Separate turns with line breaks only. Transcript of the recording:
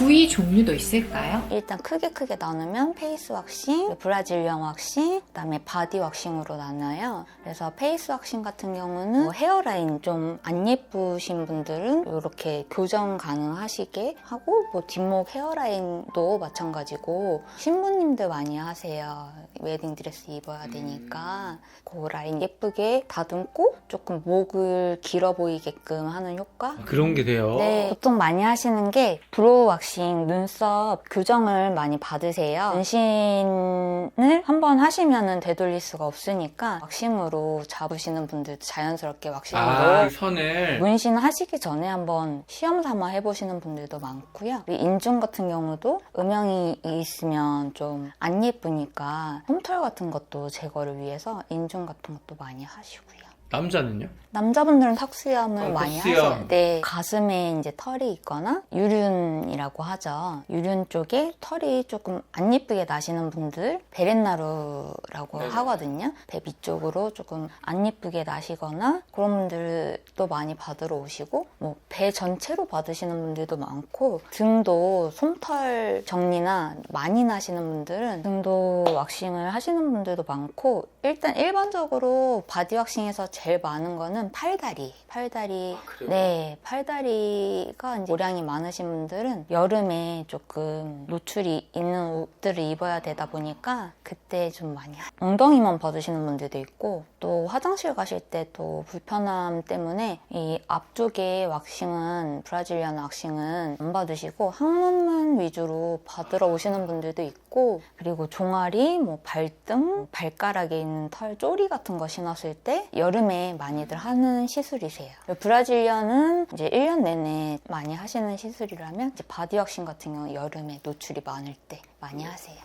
부위 종류도 있을까요?
일단 크게 크게 나누면 페이스 왁싱, 브라질리언 왁싱, 그다음에 바디 왁싱으로 나눠요. 그래서 페이스 왁싱 같은 경우는 뭐 헤어라인 좀 안 예쁘신 분들은 이렇게 교정 가능하시게 하고 뭐 뒷목 헤어라인도 마찬가지고 신부님들 많이 하세요. 웨딩 드레스 입어야 되니까 그 라인 예쁘게 다듬고 조금 목을 길어 보이게끔 하는 효과
그런 게 돼요.
네, 보통 많이 하시는 게 브로우 왁싱, 눈썹 교정을 많이 받으세요. 문신을 한번 하시면은 되돌릴 수가 없으니까 왁싱으로 잡으시는 분들도 자연스럽게 왁싱으로
아, 선을.
문신 하시기 전에 한번 시험 삼아 해보시는 분들도 많고요. 인중 같은 경우도 음영이 있으면 좀 안 예쁘니까 솜털 같은 것도 제거를 위해서 인중 같은 것도 많이 하시고요.
남자는요?
남자분들은 턱수염을
어,
많이
턱수염.
하세요. 네, 가슴에 이제 털이 있거나 유륜이라고 하죠. 유륜 쪽에 털이 조금 안 예쁘게 나시는 분들 베렌나루라고
네네.
하거든요. 배 위쪽으로 조금 안 예쁘게 나시거나 그런 분들도 많이 받으러 오시고 뭐 배 전체로 받으시는 분들도 많고 등도 솜털 정리나 많이 나시는 분들은 등도 왁싱을 하시는 분들도 많고 일단 일반적으로 바디 왁싱에서 제일 많은 거는 팔다리. 팔다리.
그래요?
네, 팔다리가 이제 모량이 많으신 분들은 여름에 조금 노출이 있는 옷들을 입어야 되다 보니까 그때 좀 많이 하- 엉덩이만 받으시는 분들도 있고 또 화장실 가실 때 또 불편함 때문에 이 앞쪽에 왁싱은 브라질리안 왁싱은 안 받으시고 항문만 위주로 받으러 오시는 분들도 있고 그리고 종아리, 뭐 발등, 발가락에 있는 털 쪼리 같은 거 신었을 때 여름에 많이들 하는 시술이세요. 브라질리언은 이제 1년 내내 많이 하시는 시술이라면 이제 바디 왁싱 같은 경우 여름에 노출이 많을 때 많이 하세요.